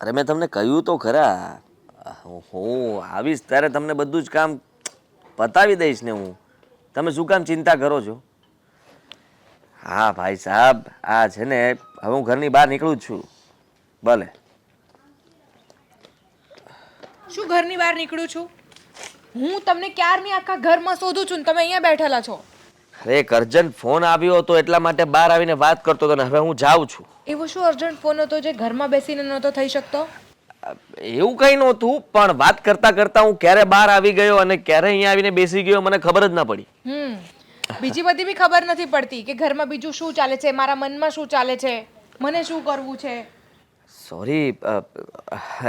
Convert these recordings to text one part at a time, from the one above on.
અરે મેં તમને કહ્યું તો ખરા. હું- આવીશ ત્યારે તમને બધું જ કામ પતાવી દઈશ ને હું. તમે શું કામ ચિંતા કરો છો? હા, ભાઈ સાહેબ આ છે ને, હવે હું ઘરની બહાર નીકળું જ છું. ભલે. શું ઘરની બહાર નીકળું છું? હું તમને ક્યારની આખા ઘરમાં શોધું છું ને તમે અહીંયા બેઠેલા છો? અરે એક અર્જન્ટ ફોન આવ્યો હતો એટલા માટે બહાર આવીને વાત કરતો હતો ને હવે હું જાઉં છું. એવો શું અર્જન્ટ ફોન હતો જે ઘરમાં બેસીને નહોતો થઈ શકતો? એવું કંઈ નહોતું પણ વાત કરતા કરતા હું ક્યારે બહાર આવી ગયો અને ક્યારે અહીંયા આવીને બેસી ગયો મને ખબર જ ના પડી. હમ. બીજી બધી બી ખબર નથી પડતી કે ઘરમાં બીજું શું ચાલે છે મારા મનમાં શું ચાલે છે મને શું કરવું છે? સોરી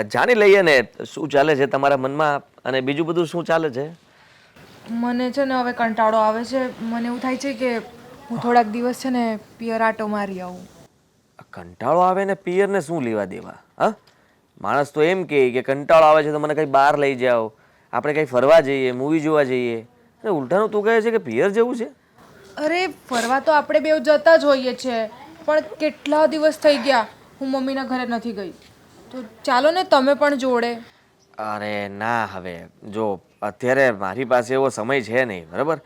જાણી લઈએ ને શું ચાલે છે તમારા મનમાં અને બીજું બધું શું ચાલે છે? મને છે ને હવે કંટાળો આવે છે. મને એવું થાય છે કે હું થોડાક દિવસ છે ને પિયર આટો મારી આવું. કંટાળો આવે ને પિયરને શું લેવા દેવા? હા? માણસ તો એમ કહે કે કંટાળો આવે છે તો મને કંઈ બહાર લઈ જાઓ. આપણે કંઈ ફરવા જઈએ મૂવી જોવા જઈએ. અને ઉલટાનું તું કહે છે કે પિયર જવું છે? અરે ફરવા તો આપણે બેવ જતા જ હોઈએ છીએ પણ કેટલા દિવસ થઈ ગયા હું મમ્મીના ઘરે નથી ગઈ. તો ચાલો ને તમે પણ જોડે. અરે ના હવે જો અત્યારે મારી પાસે એવો સમય છે નહીં બરાબર?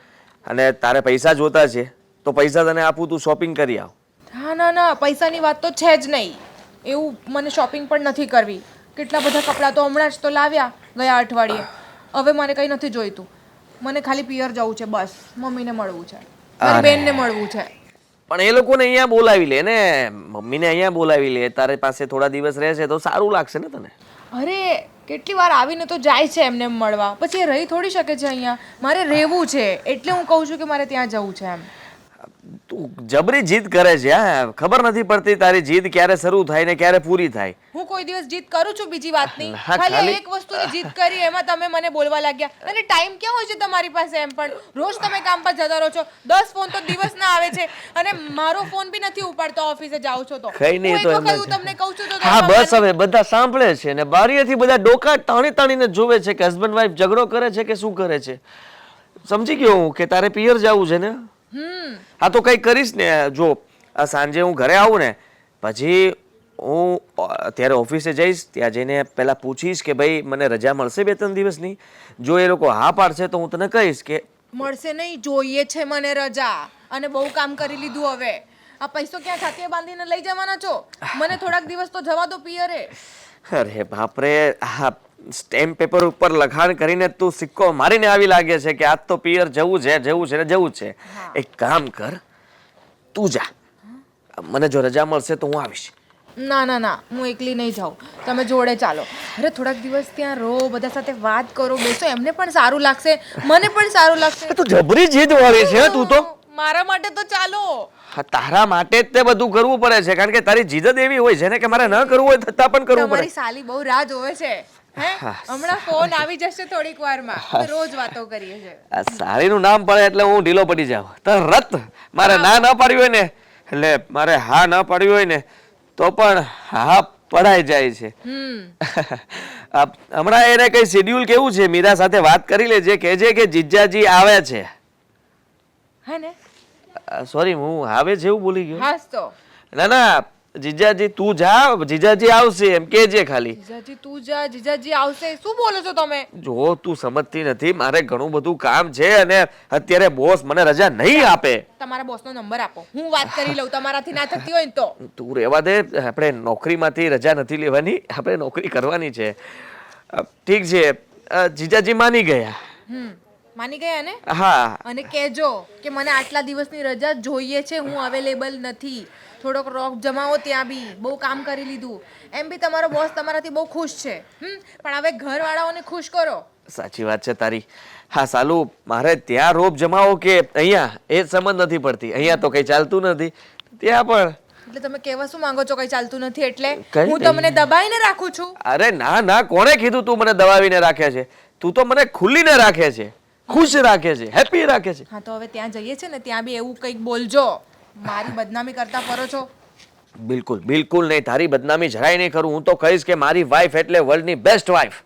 અને તારે પૈસા જોતા છે તો પૈસા તને આપું તું શોપિંગ કરી આવ. ના ના ના પૈસાની વાત તો છે જ નહીં. એવું મને શોપિંગ પણ નથી કરવી. કેટલા બધા કપડાં તો હમણાં જ તો લાવ્યા ગયા અઠવાડિયે. હવે મારે કંઈ નથી જોઈતું. મને ખાલી પિયર જવું છે બસ. મમ્મીને મળવું છે. મારી બેનને મળવું છે. પણ એ લોકોને અહીંયા બોલાવી લે ને. મમ્મીને અહીંયા બોલાવી લે. તારે પાસે થોડા દિવસ રહેશે તો સારું લાગશે ને તને? અરે, કેટલી વાર આવીને તો જાય છે એમને એમ મળવા. પછી એ રહી થોડી શકે છે અહીંયા. મારે રહેવું છે. એટલે હું કહું છું કે મારે ત્યાં જવું છે એમ. જબરી જીદ કરે છે હા ખબર નથી પડતી તારી જીદ ક્યારે શરૂ થાય ને ક્યારે પૂરી થાય. હું કોઈ દિવસ જીત કરું છું બીજી વાતની? ખાલી એક વસ્તુની જીત કરી એમાં તમે મને બોલવા લાગ્યા. અને ટાઈમ ક્યાં હોય છે તમારી પાસે એમ પણ? રોજ તમે કામ પર જતા રહો છો. 10 ફોન તો દિવસના આવે છે. અને મારો ફોન બી નથી ઉપાડતો ઓફિસે જાઉં છો તો. કઈ નહીં તો એમ હું તમને કહું છું તો હા બસ હવે બધા સાંભળે છે ને બારીએથી બધા ડોકા તાણી તાણીને જોવે છે કે હસબન્ડ વાઈફ ઝઘડો કરે છે કે શું કરે છે. સમજી ગયો હું કે તારે પિયર જવું છે ને? હા તો કંઈ કરીશ ને જો આ સાંજે હું ઘરે આવું ને પછી હું અત્યારે ઓફિસે જઈશ ત્યાં જઈને પહેલાં પૂછીશ કે ભાઈ મને રજા મળશે બે ત્રણ દિવસની? જો એ લોકો હા પાડશે તો હું તને કહીશ કે મળશે નહીં જોઈએ છે મને રજા. અને બહુ કામ કરી લીધું હવે. આ પૈસો ક્યાં ખાતે બાંધીને લઈ જવાના છો? મને થોડાક દિવસ તો જવા દો પિયરે. અરે બાપરે હા સ્ટેમ્પ પેપર ઉપર લખાણ કરીને તું સિક્કો મારીને આવી લાગે છે કે આજ તો પિયર જવું છે જવું છે ને જવું છે. એક કામ કર તું જા. મને જો રજા મળશે તો હું આવીશ. ના ના ના હું એકલી નહીં જાઉં. તમે જોડે ચાલો. અરે થોડાક દિવસ ત્યાં રહો બધા સાથે વાત કરો બેસો. એમને પણ સારું લાગશે મને પણ સારું લાગશે. તું જબરી જીદ વાળી છે તું તો. મારા માટે તો ચાલો. હા તારા માટે જ તે બધું કરવું પડે છે. કારણ કે તારી જીદ જ એવી હોય છે ને કે મારે ન કરવું હોય છતાં પણ કરવું પડે. સાલી બહુ રાહ જોવે છે. હમણાં ફોન આવી જશે થોડીક વારમાં. રોજ વાતો કરીએ છે આ સાડીનું નામ પડે એટલે હું ઢીલો પડી જાઉં. તરત મારે ના ન પાડ્યું હોય ને એટલે મારે હા ન પાડ્યું હોય ને તો પણ હા પડાઈ જાય છે. હમ. હમણાં એને કઈ શેડ્યુલ કેવું છે? મીરા સાથે વાત કરી લેજે કહેજે કે જીજાજી આવે છે. હે ને? સોરી હું આવે છે એવું બોલી ગયો? હાસ તો. ના ના જીજાજી તું જા જીજાજી આવશે એમ કેજે ખાલી. જીજાજી તું જા જીજાજી આવશે. શું બોલો છો તમે? જો તું સમજતી નથી મારે ઘણું બધું કામ છે અને અત્યારે બોસ મને રજા નહીં આપે. તમારા બોસનો નંબર આપો. હું વાત કરી લઉં તમારાથી ના થતી હોય ને તો. તું રહેવા દે આપણે નોકરીમાંથી રજા નથી લેવાની આપણે નોકરી કરવાની છે. ઠીક છે. જીજાજી માની ગયા. માની ગયા ને? હા. અને કહેજો કે મને આટલા દિવસની રજા જોઈએ છે હું અવેલેબલ નથી. થોડોક રોક જમાવો ત્યાં બી. બહુ કામ કરી લીધું. એમ બી તમારો બોસ તમારાથી બહુ ખુશ છે. હમ? પણ હવે ઘરવાળાઓને ખુશ કરો. સાચી વાત છે તારી. હા સાલુ મારે ત્યાં રોપ જમાવો કે અહીંયા? એ સમજ નથી પડતી. અહીંયા તો કઈ ચાલતું નથી. ત્યાં પણ. એટલે તમે કહેવા શું માંગો છો કઈ ચાલતું નથી? એટલે હું તમને દબાવીને રાખું છું. અરે ના ના કોણે કીધું તું મને દબાવીને રાખે છે? તું તો મને ખુલ્લીને રાખે છે. ખુશ રાખે છે. હેપી રાખે છે. હા તો હવે ત્યાં જઈએ છે ને ત્યાં બી એવું કંઈક બોલજો. મારી બદનામી કરતા ફરો છો? બિલકુલ બિલકુલ નહીં. તારી બદનામી જરાય નહીં કરું. હું તો કહીશ કે મારી વાઈફ એટલે વર્લ્ડની બેસ્ટ વાઈફ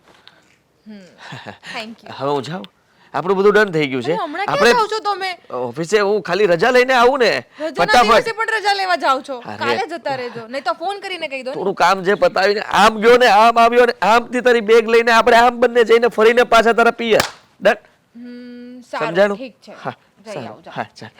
થેન્ક યુ હવે હું જાઉં? આપણું બધું ડન થઈ ગયું છે. આપણે હમણાં છો તમે? ઓફિસે હું ખાલી રજા લઈને આવું ને. ફટાફટ. પણ રજા લેવા જાવ છો. કાલે જતા રહેજો. નહીં તો ફોન કરીને કહી દો થોડું કામ જે પતાવીને આમ ગયો ને આમ આવ્યો ને આમથી તારી બેગ લઈને આપણે આમ બંને જઈને ફરીને પાછા તારા પિયર. ડન સમજાણું? ઠીક છે. હા જઈ આવજો હા ચાલ.